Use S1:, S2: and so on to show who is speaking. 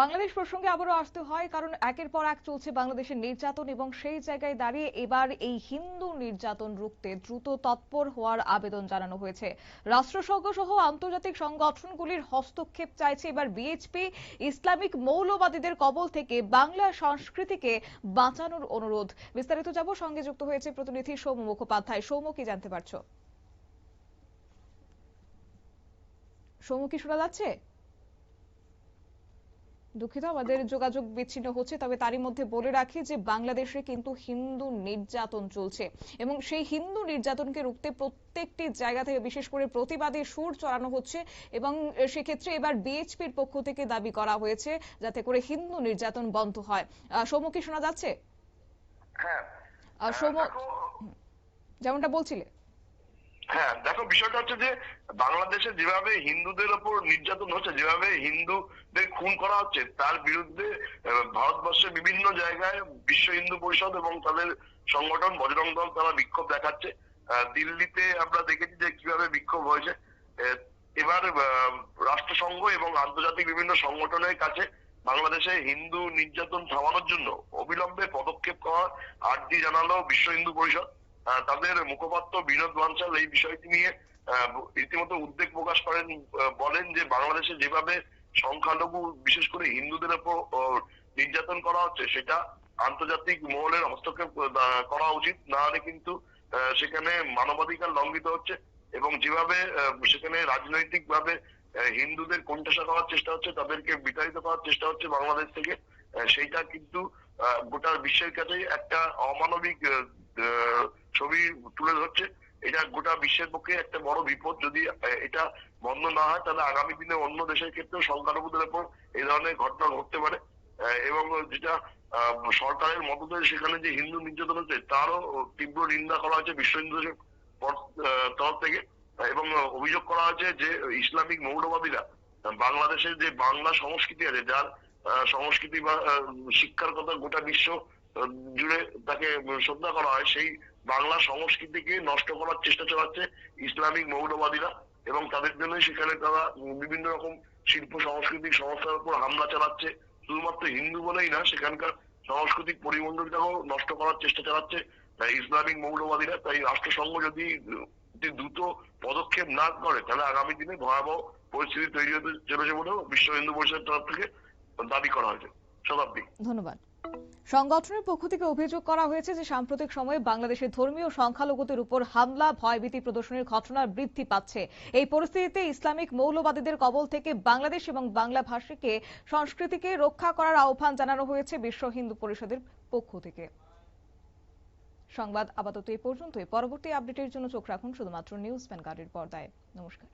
S1: বাংলাদেশ প্রসঙ্গে আবারও আসতে হয়, কারণ একের পর এক চলছে বাংলাদেশের নির্যাতন এবং সেই জায়গায় দাঁড়িয়ে এবার এই হিন্দু নির্যাতন রুখতে দ্রুত তৎপর হওয়ার আবেদন জানানো হয়েছে। রাষ্ট্রসংঘ সহ আন্তর্জাতিক সংগঠনগুলির হস্তক্ষেপ চাইছে এবার বিএইচপি। ইসলামিক মৌলবাদীদের কবল থেকে বাংলা সংস্কৃতিকে বাঁচানোর অনুরোধ। বিস্তারিত যাব, সঙ্গে যুক্ত হয়েছে প্রতিনিধি সৌম মুখোপাধ্যায়। সৌম কি জানতে পারছ? সৌম কি শোনা যাচ্ছে? দুঃখিত আমাদের যোগাযোগ বিচ্ছিন্ন হচ্ছে তবে তারই মধ্যে বলে রাখি যে বাংলাদেশে কিন্তু হিন্দু নির্যাতন চলছে এবং সেই হিন্দু নির্যাতনকে রুখতে প্রত্যেকটি জায়গা থেকে বিশেষ করে প্রতিবাদী সুর চড়ানো হচ্ছে এবং সেক্ষেত্রে এবার বিএইচপির পক্ষ থেকে দাবি করা হয়েছে যাতে করে হিন্দু নির্যাতন বন্ধ হয়। কি শোনা যাচ্ছে?
S2: হ্যাঁ।
S1: সৌম্য যেমনটা বলছিলে।
S2: বিষয়টা হচ্ছে যে বাংলাদেশে যেভাবে হিন্দুদের ওপর নির্যাতন হচ্ছে, যেভাবে হিন্দুদের খুন করা হচ্ছে, তার বিরুদ্ধে ভারতবর্ষের বিভিন্ন জায়গায় বিশ্ব হিন্দু পরিষদ এবং তাদের সংগঠন, বজরং দল তারা বিক্ষোভ দেখাচ্ছে। দিল্লিতে আমরা দেখেছি যে কীভাবে বিক্ষোভ হয়েছে। এবার রাষ্ট্রসংঘ এবং আন্তর্জাতিক বিভিন্ন সংগঠনের কাছে বাংলাদেশে হিন্দু নির্যাতন থামানোর জন্য অবিলম্বে পদক্ষেপ করার আর্জি জানালো বিশ্ব হিন্দু পরিষদ। তাদের মুখপাত্র বিনোদ বানসাল এই বিষয়টি নিয়ে রীতিমতো উদ্বেগ প্রকাশ করেন বলেন যে বাংলাদেশে যেভাবে সংখ্যালঘু, বিশেষ করে হিন্দুদের উপর নির্যাতন করা হচ্ছে, সেটা আন্তর্জাতিক মহলের হস্তক্ষেপ করা উচিত। না হলে কিন্তু সেখানে মানবাধিকার লঙ্ঘিত হচ্ছে এবং যেভাবে সেখানে রাজনৈতিক ভাবে হিন্দুদের কোণঠাসা করার চেষ্টা হচ্ছে, তাদেরকে বিতাড়িত করার চেষ্টা হচ্ছে বাংলাদেশ থেকে সেইটা কিন্তু গোটা বিশ্বের কাছেই একটা অমানবিক ছবি তুলে ধরছে। এটা গোটা বিশ্বের পক্ষে একটা বড় বিপদ। যদি এটা বন্ধ না হয়, তাহলে আগামী দিনে অন্য দেশের ক্ষেত্রেও সংখ্যালঘুদের উপর এই ধরনের ঘটনা ঘটতে পারে। এবং যেটা সরকারের মদতে সেখানে যে হিন্দু নির্যাতন হচ্ছে, তারও তীব্র নিন্দা করা হয়েছে বিশ্ব হিন্দু তরফ থেকে। এবং অভিযোগ করা হয়েছে যে ইসলামিক মৌলবাদীরা, বাংলাদেশের যে বাংলা সংস্কৃতি আছে, যার সংস্কৃতি বা শিক্ষার কথা গোটা বিশ্ব জুড়ে তাকে শ্রদ্ধা করা হয়, সেই বাংলা সংস্কৃতিকে নষ্ট করার চেষ্টা চালাচ্ছে ইসলামিক মৌলবাদীরা এবং তাদের জন্যই সেখানে তারা বিভিন্ন রকম শিল্প সাংস্কৃতিক সংস্থার উপর হামলা চালাচ্ছে। শুধুমাত্র হিন্দু বলেই না, সেখানকার সাংস্কৃতিক পরিমণ্ডলটাকেও নষ্ট করার চেষ্টা চালাচ্ছে। তাই ইসলামিক মৌলবাদীরা, তাই রাষ্ট্রসংঘ যদি দ্রুত পদক্ষেপ না করে, তাহলে আগামী দিনে ভয়াবহ পরিস্থিতি তৈরি হতে চলেছে বলেও বিশ্ব হিন্দু পরিষদের তরফ থেকে দাবি করা হয়েছে। শতাব্দী
S1: ধন্যবাদ। সংগঠনের পক্ষ থেকে অভিযোগ করা হয়েছে যে সাম্প্রতিক সময়ে বাংলাদেশের ধর্মীয় সংখ্যালঘুদের উপর হামলা, ভয়ভীতি প্রদর্শনের ঘটনা বৃদ্ধি পাচ্ছে। এই পরিস্থিতিতে ইসলামিক মৌলবাদীদের কবল থেকে বাংলাদেশ এবং বাংলা ভাষীকে, সংস্কৃতিকে রক্ষা করার আহ্বান জানানো হয়েছে বিশ্ব হিন্দু পরিষদের পক্ষ থেকে। সংবাদ আপাতত এই পর্যন্তই। পরবর্তী আপডেটের জন্য চোখ রাখুন শুধুমাত্র নিউজ ভ্যানগার্ডের পর্দায়। নমস্কার।